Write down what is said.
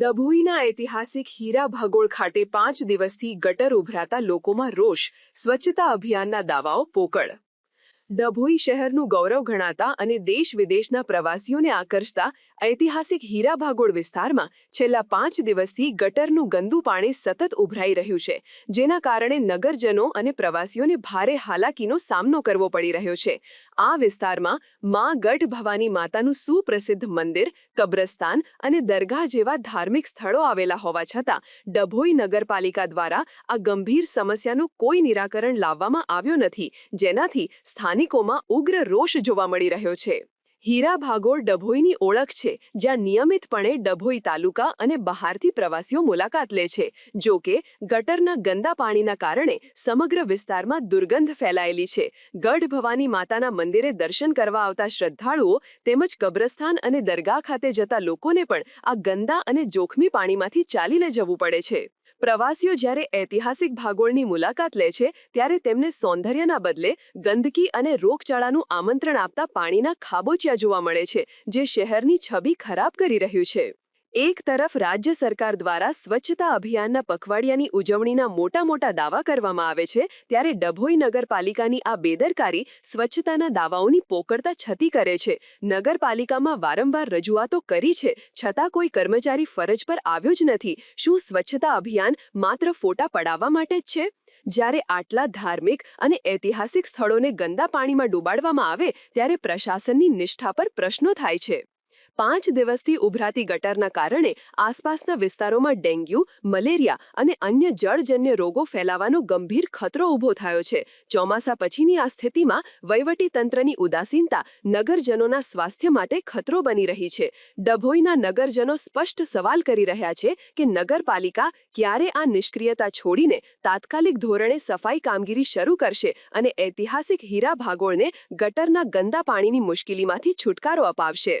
ડભોઈના ઐતિહાસિક હીરા ભગોળ ખાતે પાંચ દિવસથી ગટર ઉભરાતા લોકોમાં રોષ, સ્વચ્છતા અભિયાનના દાવાઓ પોકળ. ડભોઈ શહેરનું ગૌરવ ગણાતા અને દેશ વિદેશના પ્રવાસીઓને આકર્ષતા ઐતિહાસિક હીરા ભાગોળ વિસ્તારમાં છેલ્લા પાંચ દિવસથી ગટરનું ગંદુ પાણી સતત ઉભરાઈ રહ્યું છે, જેના કારણે નગરજનો અને પ્રવાસીઓને ભારે હાલાકીનો સામનો કરવો પડી રહ્યો છે. આ વિસ્તારમાં માં ગઢ ભવાની માતાનું સુપ્રસિદ્ધ મંદિર, કબ્રસ્તાન અને દરગાહ જેવા ધાર્મિક સ્થળો આવેલા હોવા છતાં, ડભોઈ નગરપાલિકા દ્વારા આ ગંભીર સમસ્યાનું કોઈ નિરાકરણ લાવવામાં આવ્યો નથી, જેનાથી સ્થાનિકોમાં ઉગ્ર રોષ જોવા મળી રહ્યો છે. હીરા ભાગોળ ડભોઈની ઓળખ છે, જ્યાં નિયમિતપણે ડભોઈ તાલુકા અને બહારથી પ્રવાસીઓ મુલાકાત લે છે, જો કે ગટરના ગંદા પાણીના કારણે સમગ્ર વિસ્તારમાં દુર્ગંધ ફેલાયેલી છે. ગઢ ભવાની માતાના મંદિરે દર્શન કરવા આવતા શ્રદ્ધાળુઓ તેમજ કબ્રસ્તાન અને દરગાહ ખાતે જતા લોકોને પણ આ ગંદા અને જોખમી પાણીમાંથી ચાલીને જવું પડે છે. પ્રવાસીઓ જ્યારે ઐતિહાસિક ભાગોળની મુલાકાત લે છે, ત્યારે તેમને સૌંદર્યના બદલે ગંદકી અને રોગચાળાનું આમંત્રણ આપતા પાણીના ખાબોચિયા જોવા મળે છે, જે શહેરની છબી ખરાબ કરી રહ્યું છે. એક તરફ રાજ્ય સરકાર દ્વારા સ્વચ્છતા અભિયાનના પખવાડિયાની ઉજવણીના મોટા મોટા દાવા કરવામાં આવે છે, ત્યારે ડભોઈ નગરપાલિકાની આ બેદરકારી સ્વચ્છતાના દાવાઓની પોકળતા છતી કરે છે. નગરપાલિકામાં વારંવાર રજૂઆતો કરી છે, છતાં કોઈ કર્મચારી ફરજ પર આવ્યો જ નથી. શું સ્વચ્છતા અભિયાન માત્ર ફોટા પડાવવા માટે જ છે? જ્યારે આટલા ધાર્મિક અને ઐતિહાસિક સ્થળોને ગંદા પાણીમાં ડૂબાડવામાં આવે, ત્યારે પ્રશાસનની નિષ્ઠા પર પ્રશ્નો થાય છે. પાંચ દિવસથી ઉભરાતી ગટરના કારણે આસપાસના વિસ્તારોમાં ડેન્ગ્યુ, મલેરિયા અને અન્ય જળજન્ય રોગો ફેલાવાનો ગંભીર ખતરો ઊભો થયો છે. ચોમાસા પછીની આ સ્થિતિમાં વહીવટીતંત્રની ઉદાસીનતા નગરજનોના સ્વાસ્થ્ય માટે ખતરો બની રહી છે. ડભોઈના નગરજનો સ્પષ્ટ સવાલ કરી રહ્યા છે કે નગરપાલિકા ક્યારે આ નિષ્ક્રિયતા છોડીને તાત્કાલિક ધોરણે સફાઈ કામગીરી શરૂ કરશે અને ઐતિહાસિક હીરા ભાગોળને ગટરના ગંદા પાણીની મુશ્કેલીમાંથી છુટકારો અપાવશે.